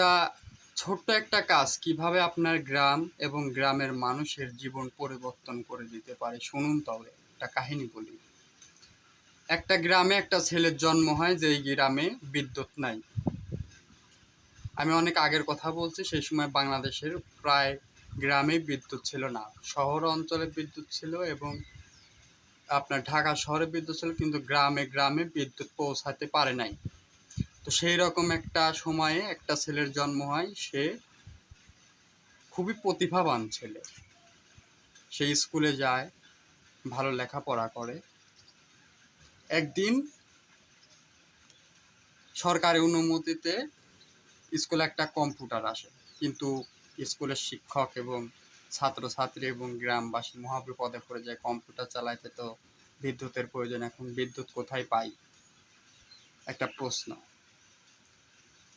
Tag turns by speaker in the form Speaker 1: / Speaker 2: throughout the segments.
Speaker 1: একটা ছোট্ট একটা কাজ কীভাবে আপনার গ্রাম এবং গ্রামের মানুষের জীবন পরিবর্তন করে দিতে পারে, শুনুন তবে, একটা কাহিনী বলি। একটা গ্রামে একটা ছেলের জন্ম হয়, যেই গ্রামে বিদ্যুৎ নাই। আমি অনেক আগের কথা বলছি, সেই সময় বাংলাদেশের প্রায় গ্রামে বিদ্যুৎ ছিল না। শহর অঞ্চলে বিদ্যুৎ ছিল এবং আপনার ঢাকা শহরে বিদ্যুৎ ছিল, কিন্তু গ্রামে গ্রামে বিদ্যুৎ পৌঁছাতে পারে নাই। তো সেই রকম একটা সময়ে একটা ছেলের জন্ম হয়, সে খুবই প্রতিভাবান ছেলে। সে স্কুলে যায়, ভালো লেখাপড়া করে। একদিন সরকারি অনুমতিতে স্কুলে একটা কম্পিউটার আসে, কিন্তু স্কুলের শিক্ষক এবং ছাত্রছাত্রী এবং গ্রামবাসী মহাবিপদে পড়ে যায়, কম্পিউটার চালাইতে তো বিদ্যুতের প্রয়োজন, এখন বিদ্যুৎ কোথায় পাই? একটা প্রশ্ন।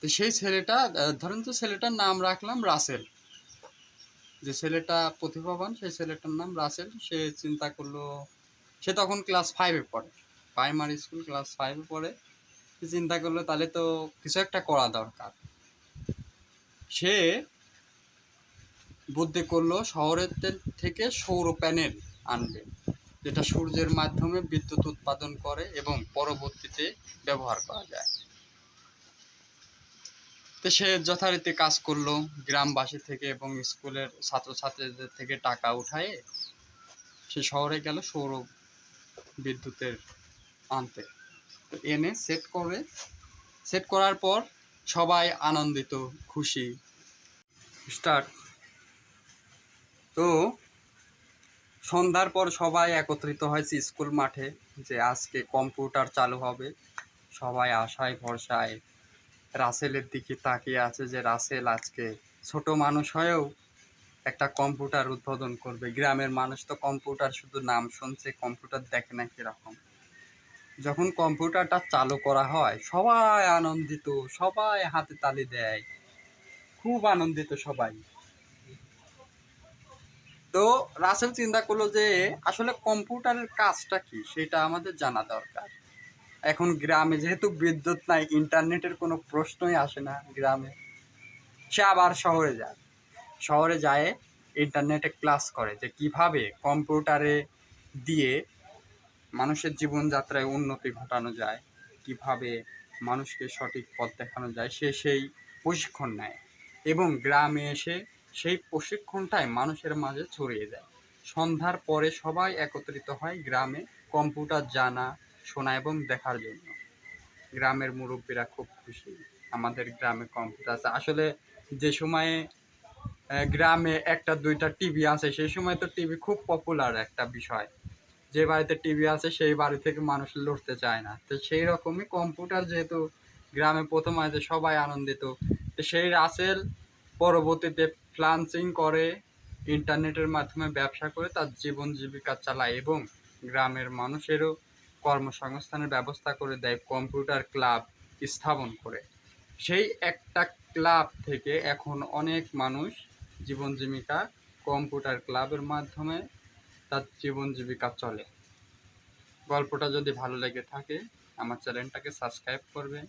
Speaker 1: তো সেই ছেলেটা ধরেন তো ছেলেটার নাম রাখলাম রাসেল। যে ছেলেটা প্রতিভাবান, সেই ছেলেটার নাম রাসেল। সে চিন্তা করল, সে তখন ক্লাস ফাইভে পড়ে। প্রাইমারি স্কুল ক্লাস ফাইভে পড়ে। সে চিন্তা করল, তাহলে তো কিছু একটা করা দরকার। সে বুদ্ধি করল, শহরের থেকে সৌর প্যানেল আনবে, যেটা সূর্যের মাধ্যমে বিদ্যুৎ উৎপাদন করে এবং পরবর্তীতে ব্যবহার করা যায়। তো সে যথারীতি কাজ করল গ্রামবাসী থেকে এবং স্কুলের ছাত্রছাত্রীদের থেকে টাকা উঠায়ে সে শহরে গেল সৌর বিদ্যুতের আনতে। তো এনে সেট করে সেট করার পর সবাই আনন্দিত, খুশি স্টার্ট তো সন্ধ্যার পর সবাই একত্রিত হয়েছে স্কুল মাঠে যে আজকে কম্পিউটার চালু হবে। সবাই আশায় ভরসায় রাসেলের দিকে তাকিয়ে আছে যে রাসেল আজকে ছোট মানুষ হয়েও একটা কম্পিউটার উদ্বোধন করবে। গ্রামের মানুষ তো কম্পিউটার শুধু নাম শুনছে, কম্পিউটার দেখে না কীরকম। যখন কম্পিউটারটা চালু করা হয়, সবাই আনন্দিত, সবাই হাতে তালি দেয়। খুব আনন্দিত সবাই। তো রাসেল চিন্তা করল যে আসলে কম্পিউটারের কাজটা কি, সেটা আমাদের জানা দরকার। এখন গ্রামে যেহেতু বিদ্যুৎ নাই, ইন্টারনেটের কোনো প্রশ্নই আসে না গ্রামে। সে আবার শহরে যায়। শহরে যায়, ইন্টারনেটে ক্লাস করে যে কীভাবে কম্পিউটারে দিয়ে মানুষের জীবনযাত্রায় উন্নতি ঘটানো যায়, কীভাবে মানুষকে সঠিক পথ দেখানো যায়, সে সেই প্রশিক্ষণ নেয়। এবং গ্রামে এসে সেই প্রশিক্ষণটাই মানুষের মাঝে ছড়িয়ে দেয়। সন্ধ্যার পরে সবাই একত্রিত হয় গ্রামে কম্পিউটার জানা শোনা এবং দেখার জন্য। গ্রামের মুরব্বীরা খুব খুশি। আমাদের গ্রামে কম্পিউটার আছে। আসলে যে সময়ে গ্রামে একটা, দুইটা টিভি আছে, সেই সময় তো টিভি খুব পপুলার একটা বিষয়। যে বাড়িতে টিভি আছে, সেই বাড়ি থেকে মানুষ লড়তে চায় না। তো সেই রকমই কম্পিউটার যেহেতু গ্রামে প্রথম আছে সবাই আনন্দিত। তো সেই রাসেল পরবর্তীতে ফ্লান্সিং করে ইন্টারনেটের মাধ্যমে ব্যবসা করে, তার জীবন জীবিকা চালায় এবং গ্রামের মানুষেরও কর্মসংস্থানের ব্যবস্থা করে দেয় কম্পিউটার ক্লাব স্থাপন করে। সেই একটা ক্লাব থেকে এখন অনেক মানুষ জীবন জীবিকা কম্পিউটার ক্লাবের মাধ্যমে তার জীবন জীবিকা চলে। গল্পটা যদি ভালো লেগে থাকে, আমার চ্যানেলটাকে সাবস্ক্রাইব করবেন।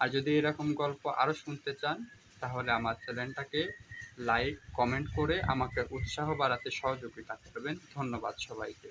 Speaker 1: আর যদি এরকম গল্প আরও শুনতে চান, তাহলে আমার চ্যানেলটাকে লাইক কমেন্ট করে আমাকে উৎসাহ বাড়াতে সহযোগিতা করবেন। ধন্যবাদ সবাইকে।